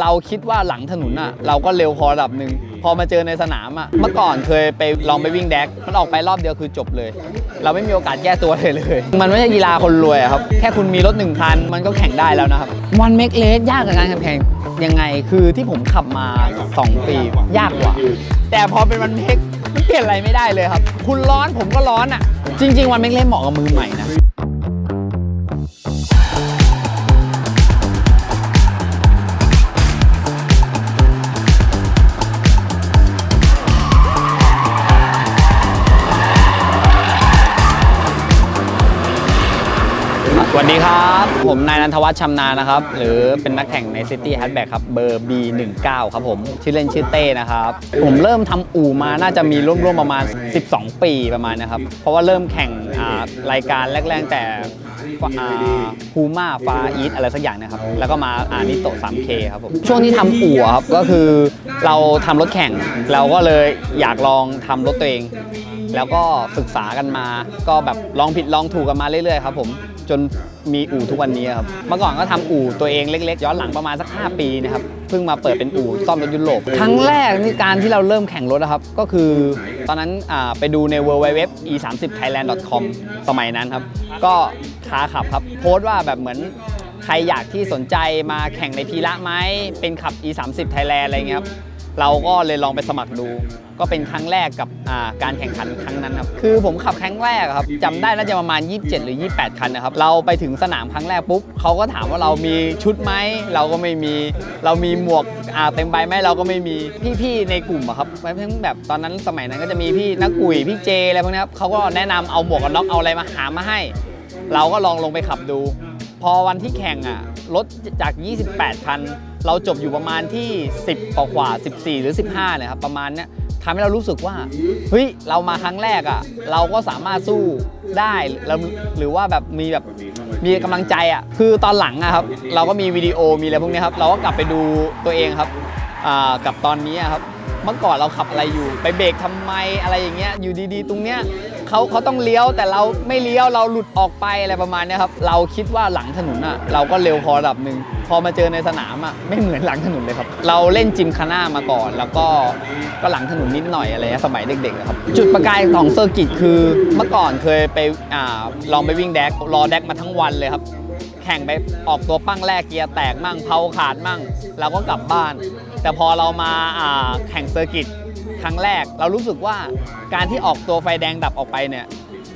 เราคิดว่าหลังถนนอะ เราก็เร็วพอระดับหนึ่งพอมาเจอในสนามอะเมื่อก่อนเคยไปลองไปวิ่งแดกมันออกไปรอบเดียวคือจบเลย เราไม่มีโอกาสแก้ตัวเลยเลย มันไม่ใช่กีฬาคนรวยครับ แค่คุณมีรถหนึ่งคัน มันก็แข่งได้แล้วนะครับวันเมกเลสยากกับการแข่งยังไงคือที่ผมขับมา 2 ปี ยากกว่า แต่พอเป็นวันเมกมันเปลี่ยนอะไรไม่ได้เลยครับ คุณร้อนผมก็ร้อนอะ จริง ๆ วันเมกเลสเหมาะกับมือใหม่นะ สวัสดีครับ ผมนายนันทวัฒน์ชำนาญนะครับ หรือเป็นนักแข่งใน City Hatchback ครับ เบอร์ B19 ครับผม ชื่อเล่นชื่อเต้นะครับ ผมเริ่มทำอู่มาน่าจะมีร่วมๆประมาณ 12 ปีประมาณนะครับ เพราะว่าเริ่มแข่งรายการแรก ๆ แต่พูมาฟาอีทอะไรสักอย่างนะครับ แล้วก็มาอานิโต 3K ครับผม ช่วงที่ทำอู่ครับ ก็คือเราทำรถแข่ง เราก็เลยอยากลองทำรถตัวเอง แล้วก็ศึกษากันมา ก็แบบลองผิดลองถูกกันมาเรื่อยๆครับผม จนมีอู่ทุกวันนี้ครับ เมื่อก่อนก็ทำอู่ตัวเองเล็กๆ ย้อนหลังประมาณสัก 5 ปีนะครับ เพิ่งมาเปิดเป็นอู่ซ่อมรถยุโรป ครั้งแรกนี่การที่เราเริ่มแข่งรถนะครับ ก็คือตอนนั้นไปดูใน w w w e 3 0 thailand com สมัยนั้นครับ ก็ค้าขับครับ โพสต์ว่าแบบเหมือนใครอยากที่สนใจมาแข่งในพีระไหมเป็นขับ e 3 0 Thailand อะไรเงี้ยครับ เราก็เลยลองไปสมัครดู ก็เป็นครั้งแรกกับการแข่งขันครั้งนั้นครับคือผมขับครั้งแรกครับจำได้น่าจะประมาณ 27 หรือ 28 คันนะครับเราไปถึงสนามครั้งแรกปุ๊บเขาก็ถามว่าเรามีชุดไหมเราก็ไม่มี เรามีหมวกเต็มใบไหมเราก็ไม่มีพี่ๆในกลุ่มครับเพิ่งแบบตอนนั้นสมัยนั้นก็จะมีพี่นักกุยพี่เจอะไรพวกนี้ครับเขาก็แนะนำเอาหมวกกันน็อกเอาอะไรมาหามาให้ เราก็ลองลงไปขับดู พอวันที่แข่งอะรถจาก 28 คัน เราจบอยู่ประมาณที่ 10กว่า 14 หรือ 15เนี่ยครับประมาณเนี้ย ทำให้เรารู้สึกว่าเฮ้ยเรามาครั้งแรกอะ เราก็สามารถสู้ได้แล้วหรือว่าแบบมีแบบมีกำลังใจอะคือตอนหลังอะครับ เราก็มีวิดีโอมีอะไรพวกนี้ครับ เราก็กลับไปดูตัวเองครับอ่ากับตอนนี้ครับเมื่อก่อนเราขับอะไรอยู่ ไปเบรกทำไมอะไรอย่างเงี้ยอยู่ดีๆ ตรงเนี้ยเขาเขาต้องเลี้ยวแต่เราไม่เลี้ยวเราหลุดออกไปอะไรประมาณนี้ครับ เราคิดว่าหลังถนนอะเราก็เร็วพอระดับหนึ่ง อมาเจอในสนามอะไม่เหมือนหลังถนนเลยครับ เราเล่นจิมคาน่ามาก่อน แล้วก็ก็หลังถนนนิดหน่อยอะไรเงี้ยสมัยเด็กๆอะครับ จุดประกายของเซอร์กิตคือเมื่อก่อนเคยไปอ่าลองไปวิ่งแดกรอแดกมาทั้งวันเลยครับแข่งไปออกตัวปั้งแรกเกียร์แตกมั่งเพาขาดมั่ง เราก็กลับบ้าน แต่พอเรามาอ่าแข่งเซอร์กิตครั้งแรก เรารู้สึกว่าการที่ออกตัวไฟแดงดับออกไปเนี่ย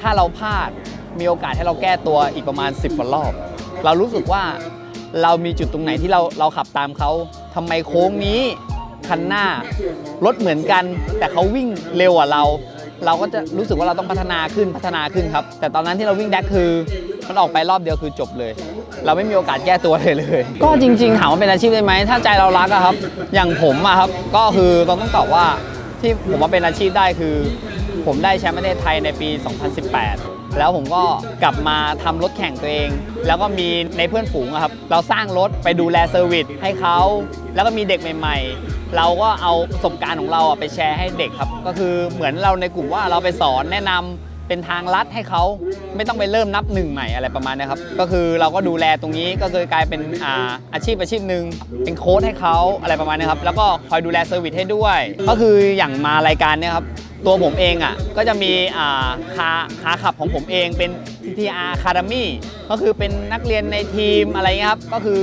ถ้าเราพลาดมีโอกาสให้เราแก้ตัวอีกประมาณ 10กว่ารอบ เรารู้สึกว่า เรามีจุดตรงไหนที่เราเราขับตามเขาทำไมโค้งนี้คันหน้ารถเหมือนกัน แต่เขาวิ่งเร็วกว่าเรา เราก็จะรู้สึกว่าเราต้องพัฒนาขึ้นพัฒนาขึ้นครับ แต่ตอนนั้นที่เราวิ่งแดกคือมันออกไปรอบเดียวคือจบเลย เราไม่มีโอกาสแก้ตัวเลยเลย ก็จริง ๆ ถามว่าเป็นอาชีพได้ไหมถ้าใจเรารักอะครับ อย่างผมอะครับ ก็คือเราต้องตอบว่าที่ผมว่าเป็นอาชีพได้คือ ผมได้แชมป์ประเทศไทยในปี 2018 แล้วผมก็กลับมาทำรถแข่งตัวเอง แล้วก็มีในเพื่อนฝูงครับ เราสร้างรถไปดูแลเซอร์วิสให้เขา แล้วก็มีเด็กใหม่ ๆ เราก็เอาประสบการณ์ของเราไปแชร์ให้เด็กครับ ก็คือเหมือนเราในกลุ่มว่าเราไปสอนแนะนำ เป็นทางลัดให้เขาไม่ต้องไปเริ่มนับหนึ่งใหม่อะไรประมาณนี้ครับ ก็คือเราก็ดูแลตรงนี้ก็เลยกลายเป็นอาอาชีพอาชีพหนึ่งเป็นโค้ชให้เขาอะไรประมาณนี้ครับ แล้วก็คอยดูแลเซอร์วิสให้ด้วย ก็คืออย่างมารายการเนี้ยครับตัวผมเองอะก็จะมีอาคาคาขับของผมเองเป็น TTR Academy ก็คือเป็นนักเรียนในทีมอะไรเงี้ยครับก็คือ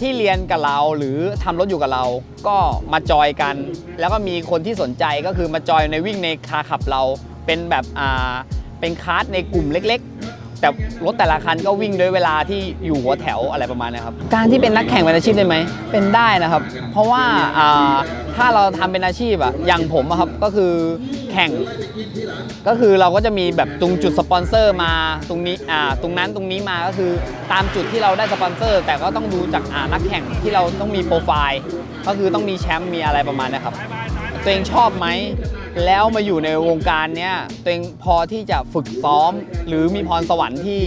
ที่เรียนกับเราหรือทำรถอยู่กับเรา ก็มาจอยกัน แล้วก็มีคนที่สนใจก็คือมาจอยในวิ่งในคาขับเราเป็นแบบอ่า เป็นคาร์ดในกลุ่มเล็ก ๆ แต่รถแต่ละคันก็วิ่งด้วยเวลาที่อยู่หัวแถวอะไรประมาณนี้ครับ การที่เป็นนักแข่งเป็นอาชีพได้ไหม เป็นได้นะครับ เพราะว่าถ้าเราทำเป็นอาชีพอะอย่างผมอะครับก็คือแข่ง ก็คือเราก็จะมีแบบตรงจุดสปอนเซอร์มาตรงนี้อ่าตรงนั้นตรงนี้มาก็คือตามจุดที่เราได้สปอนเซอร์ แต่ก็ต้องดูจากอ่านักแข่งที่เราต้องมีโปรไฟล์ ก็คือต้องมีแชมป์มีอะไรประมาณนี้ครับ ตัวเองชอบไหม แล้วมาอยู่ในวงการเนี้ยตัวเองพอที่จะฝึกซ้อม หรือมีพรสวรรค์ที่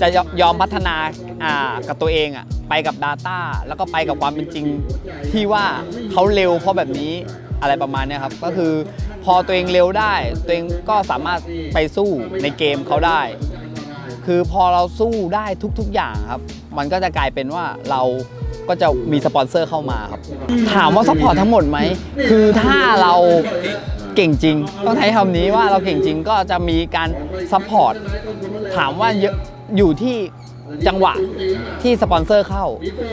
จะยอมพัฒนาอ่ากับตัวเองอะไปกับ Data แล้วก็ไปกับความเป็นจริง ที่ว่าเขาเร็วเพราะแบบนี้อะไรประมาณเนี้ยครับ ก็คือพอตัวเองเร็วได้ ตัวเองก็สามารถไปสู้ในเกมเขาได้ คือพอเราสู้ได้ทุกๆอย่างครับ มันก็จะกลายเป็นว่าเราก็จะมีสปอนเซอร์เข้ามาครับ ถามว่าซัพพอร์ตทั้งหมดไหม คือถ้าเรา เก่งจริง ต้องใช้คำนี้ว่าเราเก่งจริงก็จะมีการซัพพอร์ตถามว่าเยอะอยู่ที่จังหวะที่สปอนเซอร์เข้า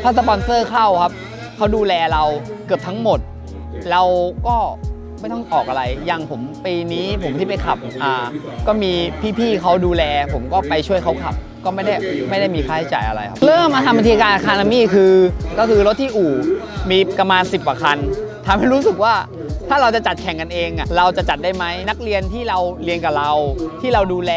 ถ้าสปอนเซอร์เข้าครับเขาดูแลเราเกือบทั้งหมด เราก็ไม่ต้องออกอะไร อย่างผมปีนี้ผมที่ไปขับอ่าก็มีพี่ๆเขาดูแล ผมก็ไปช่วยเขาขับ ก็ไม่ได้ไม่ได้มีค่าใช้จ่ายอะไรครับ เริ่มมาทำบัญชีการคานามี่คือ ก็คือรถที่อู่มีประมาณ 10กว่าคันทำให้รู้สึกว่า ถ้าเราจะจัดแข่งกันเองอะเราจะจัดได้ไหมนักเรียนที่เราเรียนกับเรา ที่เราดูแล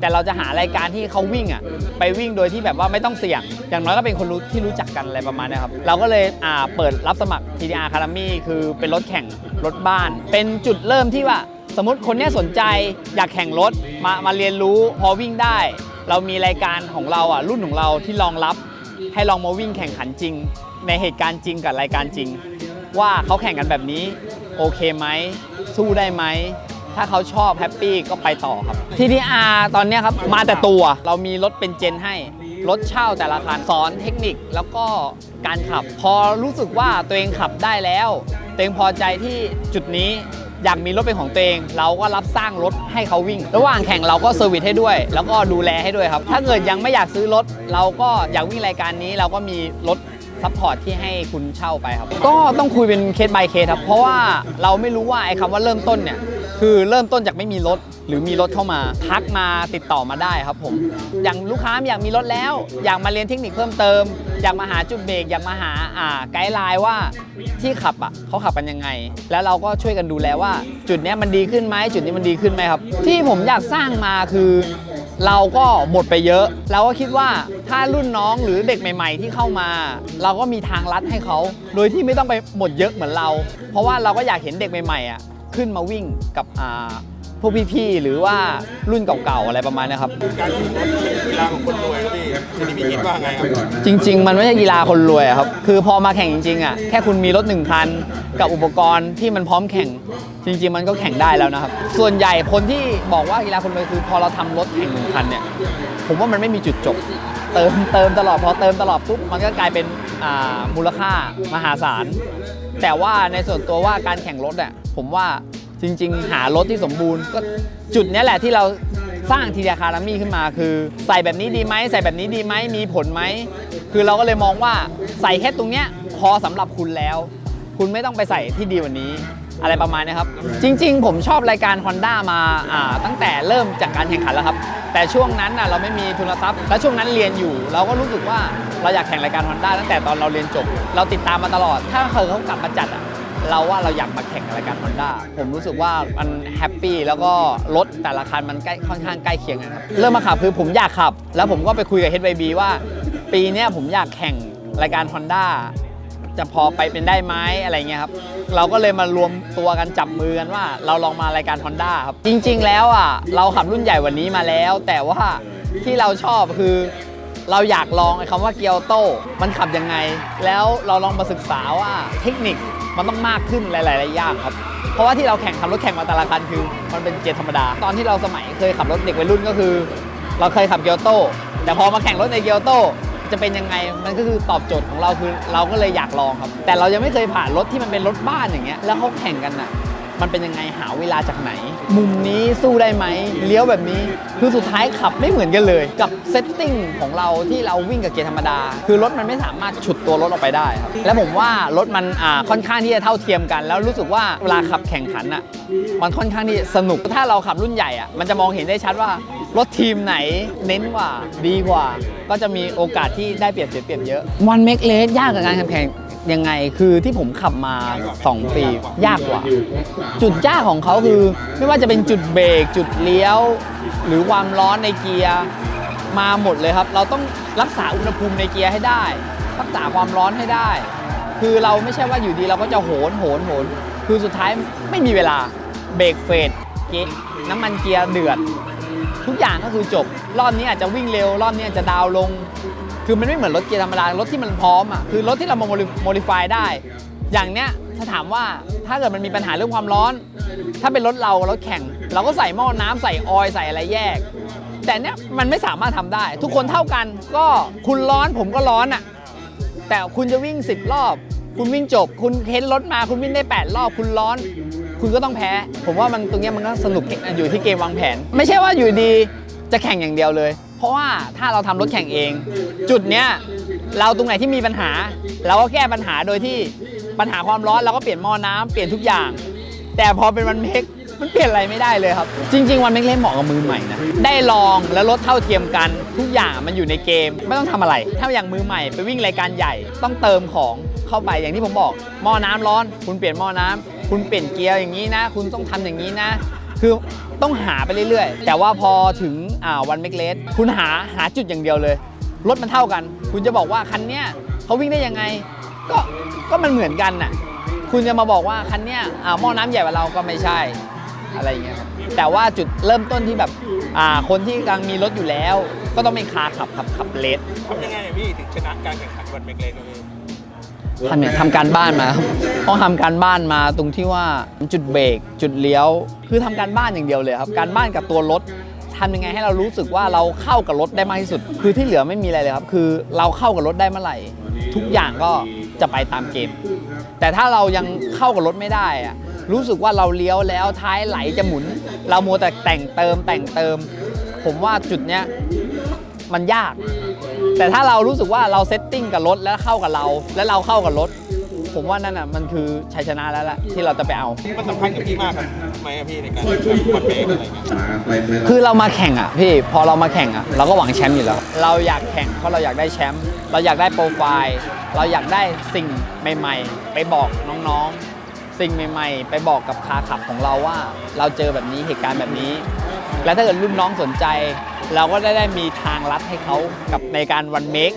แต่เราจะหารายการที่เขาวิ่งอะไปวิ่งโดยที่แบบว่าไม่ต้องเสี่ยง อย่างน้อยก็เป็นคนรู้ที่รู้จักกันอะไรประมาณนี้ครับเราก็เลยอ่าเปิดรับสมัคร TDR Academy คือเป็นรถแข่งรถบ้าน เป็นจุดเริ่มที่ว่าสมมติคนนี้สนใจอยากแข่งรถมามาเรียนรู้พอวิ่งได้ เรามีรายการของเราอะรุ่นของเราที่รองรับให้ลองมาวิ่งแข่งขันจริง ในเหตุการณ์จริงกับรายการจริง ว่าเขาแข่งกันแบบนี้ โอเคไหมสู้ได้ไหมถ้าเขาชอบแฮปปี้ก็ไปต่อครับ TDR ตอนนี้ครับมาแต่ตัวเรามีรถเป็นเจนให้ รถเช่าแต่ละคันสอนเทคนิคแล้วก็การขับ พอรู้สึกว่าตัวเองขับได้แล้ว ตัวเองพอใจที่จุดนี้อยากมีรถเป็นของตัวเอง เราก็รับสร้างรถให้เขาวิ่ง ระหว่างแข่งเราก็เซอร์วิสให้ด้วย แล้วก็ดูแลให้ด้วยครับ ถ้าเกิดยังไม่อยากซื้อรถ เราก็อยากวิ่งรายการนี้เราก็มีรถ ซัพพอร์ตที่ให้คุณเช่าไปครับ ก็ต้องคุยเป็นเคส by เคสครับ เพราะว่าเราไม่รู้ว่าไอ้คำว่าเริ่มต้นเนี่ย คือเริ่มต้นจากไม่มีรถ หรือมีรถเข้ามา ทักมาติดต่อมาได้ครับผม อย่างลูกค้าอยากมีรถแล้ว อยากมาเรียนเทคนิคเพิ่มเติม อยากมาหาจุดเบรกอยากมาหาอ่าไกด์ไลน์ว่าที่ขับอะเขาขับกันยังไง แล้วเราก็ช่วยกันดูแลว่า จุดเนี้ยมันดีขึ้นไหมจุดนี้มันดีขึ้นไหมครับ ที่ผมอยากสร้างมาคือ เราก็หมดไปเยอะ เราก็คิดว่าถ้ารุ่นน้องหรือเด็กใหม่ ๆ ที่เข้ามา เราก็มีทางลัดให้เขา โดยที่ไม่ต้องไปหมดเยอะเหมือนเรา เพราะว่าเราก็อยากเห็นเด็กใหม่ๆอะขึ้นมาวิ่งกับอ่า พวกพี่ๆหรือว่ารุ่นเก่าๆอะไรประมาณเนี้ยครับ การแข่งรถกีฬาของคนรวยครับพี่ทีนี้พี่คิดว่าไงครับจริง ๆ มันไม่ใช่กีฬาคนรวยอะครับ คือพอมาแข่งจริงๆอะแค่คุณมีรถหนึ่งคันกับอุปกรณ์ที่มันพร้อมแข่ง จริง ๆ มันก็แข่งได้แล้วนะครับ ส่วนใหญ่คนที่บอกว่ากีฬาคนรวยคือ พอเราทำรถแข่งหนึ่งคันเนี่ยผมว่ามันไม่มีจุดจบ เติมเติมตลอดพอเติมตลอดปุ๊บมันก็กลายเป็นอ่ามูลค่ามหาศาลแต่ว่าในส่วนตัวว่าการแข่งรถอะผมว่า จริง ๆ หารถที่สมบูรณ์ก็จุดนี้แหละที่เราสร้างทีเดียคารามี่ขึ้นมาคือ ใส่แบบนี้ดีไหมใส่แบบนี้ดีไหมมีผลไหมคือเราก็เลยมองว่าใส่แค่ตรงเนี้ยพอสำหรับคุณแล้ว คุณไม่ต้องไปใส่ที่ดีกว่านี้อะไรประมาณนี้ครับ จริง ๆ ผมชอบรายการ Honda มาาตั้งแต่เริ่มจากการแข่งขันแล้วครับ แต่ช่วงนั้นเราไม่มีทุนทรัพย์ และช่วงนั้นเรียนอยู่ เราก็รู้สึกว่าเราอยากแข่งรายการ Honda ตั้งแต่ตอนเราเรียนจบ เราติดตามมาตลอด ถ้าเคยเขากลับมาจัดอะ เราว่าเราอยากมาแข่งรายการ Honda ผมรู้สึกว่ามันแฮปปี้แล้วก็รถแต่ละคันมันใกล้ค่อนข้างใกล้เคียงกันครับเริ่มมาขับคือผมอยากขับ แล้วผมก็ไปคุยกับ HYB ว่า ปีเนี้ยผมอยากแข่งรายการ Honda จะพอไปเป็นได้ไหมอะไรเงี้ยครับ เราก็เลยมารวมตัวกันจับมือกันว่า เราลองมารายการ Honda ครับ จริง ๆ แล้วอะเราขับรุ่นใหญ่วันนี้มาแล้ว แต่ว่าที่เราชอบคือ เราอยากลองไอ้คำว่าเกียวโตมันขับยังไง แล้วเราลองมาศึกษาว่าเทคนิค มันต้องมากขึ้นหลายๆอย่างครับ เพราะว่าที่เราแข่งขับรถแข่งมาแต่ละคันคือมันเป็นเกียร์ธรรมดา ตอนที่เราสมัยเคยขับรถเด็กวัยรุ่นก็คือ เราเคยขับเกียวโตแต่พอมาแข่งรถในเกียวโตจะเป็นยังไงมันก็คือตอบโจทย์ของเราคือเราก็เลยอยากลองครับ แต่เรายังไม่เคยผ่านรถที่มันเป็นรถบ้านอย่างเงี้ยแล้วเขาแข่งกันน่ะ มันเป็นยังไงหาเวลาจากไหน มุมนี้สู้ได้ไหมเลี้ยวแบบนี้ คือสุดท้ายขับไม่เหมือนกันเลย กับเซตติ้งของเราที่เราวิ่งกับเกียร์ธรรมดา คือรถมันไม่สามารถฉุดตัวรถออกไปได้ครับและผมว่ารถมันอ่าค่อนข้างที่จะเท่าเทียมกัน แล้วรู้สึกว่าเวลาขับแข่งขันอะมันค่อนข้างที่สนุกถ้าเราขับรุ่นใหญ่อะมันจะมองเห็นได้ชัดว่ารถทีมไหนเน้นกว่าดีกว่า ก็จะมีโอกาสที่ได้เปรียบเสียเปรียบเยอะวันเมกเลสยากกับการแข่ง ยังไงคือที่ผมขับมา 2 ปี ยากกว่า จุดยากของเขาคือ ไม่ว่าจะเป็นจุดเบรกจุดเลี้ยว หรือความร้อนในเกียร์มาหมดเลยครับ เราต้องรักษาอุณหภูมิในเกียร์ให้ได้ รักษาความร้อนให้ได้ คือเราไม่ใช่ว่าอยู่ดีเราก็จะโหนโหนโหน คือสุดท้ายไม่มีเวลาเบรกเฟดเกียร์น้ำมันเกียร์เดือด ทุกอย่างก็คือจบ รอบนี้อาจจะวิ่งเร็ว รอบนี้อาจจะดาวลง คือมันไม่เหมือนรถเกียร์ธรรมดารถที่มันพร้อมอะคือรถที่เรามาโมดิฟายได้ อย่างเนี้ยถ้าถามว่าถ้าเกิดมันมีปัญหาเรื่องความร้อน ถ้าเป็นรถเรารถแข่ง เราก็ใส่หม้อน้ำใส่ออยใส่อะไรแยก แต่เนี้ยมันไม่สามารถทำได้ ทุกคนเท่ากันก็คุณร้อนผมก็ร้อนอะแต่คุณจะวิ่ง 10 รอบ คุณวิ่งจบ คุณเค้นรถมาคุณวิ่งได้ 8 รอบ คุณร้อน คุณก็ต้องแพ้ ผมว่ามันตรงเนี้ยมันก็สนุกอยู่ที่เกมวางแผน ไม่ใช่ว่าอยู่ดีจะแข่งอย่างเดียวเลย เพราะว่าถ้าเราทำรถแข่งเอง จุดเนี้ยเราตรงไหนที่มีปัญหา เราก็แก้ปัญหาโดยที่ปัญหาความร้อนเราก็เปลี่ยนหม้อน้ำเปลี่ยนทุกอย่าง แต่พอเป็นวันเมกมันเปลี่ยนอะไรไม่ได้เลยครับ จริง ๆ วันเมกเล่นเหมาะกับมือใหม่นะได้ลองแล้วรถเท่าเทียมกัน ทุกอย่างมันอยู่ในเกม ไม่ต้องทำอะไร ถ้าอย่างมือใหม่ไปวิ่งรายการใหญ่ ต้องเติมของเข้าไปอย่างที่ผมบอกหม้อน้ำร้อน คุณเปลี่ยนหม้อน้ำคุณเปลี่ยนเกียร์อย่างนี้นะ คุณต้องทำอย่างนี้นะ คือ ต้องหาไปเรื่อยๆ แต่ว่าพอถึงวันเมกเลสคุณหาหาจุดอย่างเดียวเลย รถมันเท่ากัน คุณจะบอกว่าคันเนี้ยเขาวิ่งได้ยังไง ก็ก็มันเหมือนกันน่ะคุณจะมาบอกว่าคันเนี้ยอ่าหม้อน้ำใหญ่กว่าเราก็ไม่ใช่อะไรเงี้ยครับแต่ว่าจุดเริ่มต้นที่แบบอ่าคนที่กำลังมีรถอยู่แล้ว ก็ต้องเป็นคาขับขับขับเลสทำยังไงพี่ถึงชนะการแข่งขันวันเมกเลนครับพี่ ทำเนี่ยทำการบ้านมาครับต้องทำการบ้านมาตรงที่ว่าจุดเบรกจุดเลี้ยว คือทำการบ้านอย่างเดียวเลยครับ การบ้านกับตัวรถทำยังไงให้เรารู้สึกว่าเราเข้ากับรถได้มากที่สุด คือที่เหลือไม่มีอะไรเลยครับ คือเราเข้ากับรถได้เมื่อไหร่ ทุกอย่างก็จะไปตามเกม แต่ถ้าเรายังเข้ากับรถไม่ได้อะรู้สึกว่าเราเลี้ยวแล้วท้ายไหลจะหมุน เรามัวแต่แต่งเติมแต่งเติม ผมว่าจุดเนี้ยมันยาก แต่ถ้าเรารู้สึกว่าเราเซตติ้งกับรถแล้วเข้ากับเรา แล้วเราเข้ากับรถ ผมว่านั่นอะมันคือชัยชนะแล้วล่ะที่เราจะไปเอา มันสำคัญกับพี่มากครับไหมอะพี่ในการแข่งขันวันเมกอะไรเงี้ยคือเรามาแข่งอะพี่พอเรามาแข่งอะเราก็หวังแชมป์อยู่แล้ว เราอยากแข่งเพราะเราอยากได้แชมป์เราอยากได้โปรไฟล์ เราอยากได้สิ่งใหม่ ๆ ไปบอกน้องๆ สิ่งใหม่ ๆ ไปบอกกับคาขับของเราว่า เราเจอแบบนี้เหตุการณ์แบบนี้ แล้วถ้าเกิดรุ่นน้องสนใจ เราก็ได้ได้มีทางลัดให้เขากับในการวันเมก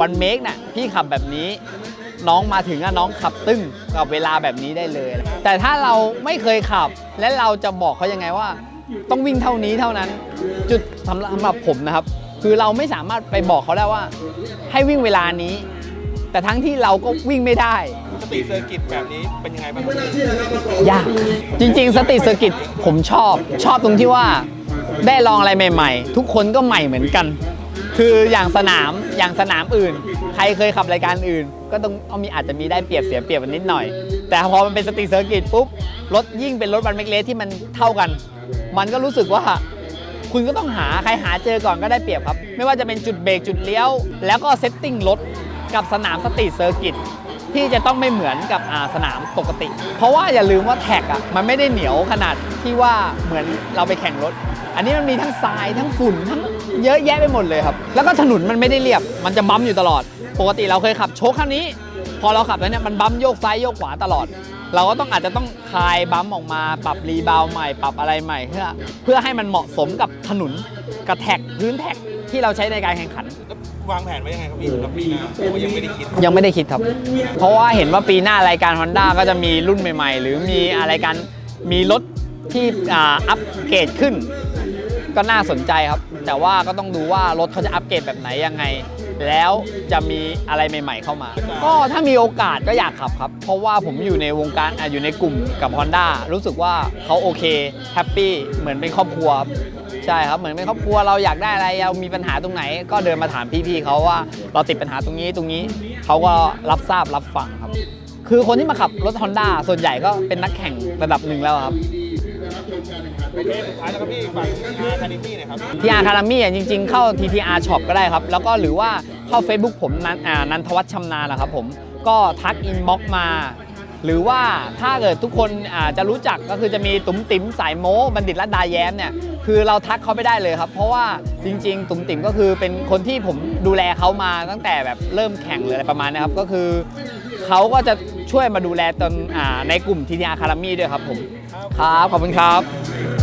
วันเมกน่ะพี่ขับแบบนี้น้องมาถึงอะน้องขับตึ้งกับเวลาแบบนี้ได้เลย แต่ถ้าเราไม่เคยขับ และเราจะบอกเขายังไงว่า ต้องวิ่งเท่านี้เท่านั้น จุดสำหรับสำหรับผมนะครับ คือเราไม่สามารถไปบอกเขาได้ว่า ให้วิ่งเวลานี้ แต่ทั้งที่เราก็วิ่งไม่ได้สตรีทเซอร์กิตแบบนี้เป็นยังไงบ้างครับพี่ยากจริง ๆ สตรีทเซอร์กิตผมชอบชอบตรงที่ว่า ได้ลองอะไรใหม่ๆ ทุกคนก็ใหม่เหมือนกัน คืออย่างสนามอย่างสนามอื่น ใครเคยขับรายการอื่น ก็ต้องเอามีอาจจะมีได้เปรียบเสียเปรียบกันนิดหน่อย แต่พอมันเป็นสตรีทเซอร์กิตปุ๊บรถยิ่งเป็นรถบันเมกเลสที่มันเท่ากัน มันก็รู้สึกว่าคุณก็ต้องหาใครหาเจอก่อนก็ได้เปรียบครับ ไม่ว่าจะเป็นจุดเบรกจุดเลี้ยว แล้วก็เซตติ้งรถกับสนามสตรีทเซอร์กิตที่จะต้องไม่เหมือนกับสนามปกติ เพราะว่าอย่าลืมว่าแท็กอะมันไม่ได้เหนียวขนาดที่ว่าเหมือนเราไปแข่งรถ อันนี้มันมีทั้งทรายทั้งฝุ่นทั้งเยอะแยะไปหมดเลยครับ แล้วก็ถนนมันไม่ได้เรียบ มันจะบั๊มอยู่ตลอด ปกติเราเคยขับโชคคันนี้ พอเราขับแล้วเนี่ยมันบั๊มโยกซ้ายโยกขวาตลอด เราก็ต้องอาจจะต้องคลายบั๊มออกมาปรับรีบาวด์ใหม่ปรับอะไรใหม่เพื่อเพื่อให้มันเหมาะสมกับถนนกับแท็กพื้นแท็กที่เราใช้ในการแข่งขันแล้ววางแผนไว้ยังไงครับพี่สำหรับปีหน้าหรือว่ายังไม่ได้คิด ยังไม่ได้คิดครับ เพราะว่าเห็นว่าปีหน้ารายการ Honda ก็จะมีรุ่นใหม่ ๆ หรือมีอะไรกันมีรถที่อ่าอัปเกรดขึ้น ก็น่าสนใจครับ แต่ว่าก็ต้องดูว่ารถเขาจะอัปเกรดแบบไหนยังไง แล้วจะมีอะไรใหม่ ๆ เข้ามา ก็ถ้ามีโอกาสก็อยากขับครับ เพราะว่าผมอยู่ในวงการอยู่ในกลุ่มกับ Honda รู้สึกว่าเขาโอเคแฮปปี้เหมือนเป็นครอบครัวใช่ครับเหมือนเป็นครอบครัวเราอยากได้อะไรเรามีปัญหาตรงไหน ก็เดินมาถามพี่ๆเขาว่าเราติดปัญหาตรงนี้ตรงนี้เขาก็รับทราบรับฟังครับ คือคนที่มาขับรถ Honda ส่วนใหญ่ก็เป็นนักแข่งระดับหนึ่งแล้วครับ โอเคสุดท้ายแล้วครับพี่ฝากอาคาเดมี่หน่อยครับ ที่อาคา d มี่จริงๆ เข้า TTR Shop ก็ได้ครับ แล้วก็หรือว่าเข้า Facebook ผมนันอ่านันทวัฒน์ชำนาญนะครับผม ก็ทักอินบ็อกมา หรือว่าถ้าเกิดทุกคนอาจะรู้จักก็คือจะมีตุ๋มติ๋มสายโม้บัณฑิตรัตดาแย้มเนี่ย คือเราทักเขาไปได้เลยครับ เพราะว่าจริง ๆ ตุ๋มติ๋มก็คือเป็นคนที่ผมดูแลเขามาตั้งแต่แบบเริ่มแข่งหรืออะไรประมาณนะครับ ก็คือเขาก็จะช่วยมาดูแลตอนอาในกลุ่ม TTR คารามี่ด้วยครับผม ครับ ขอบคุณครับ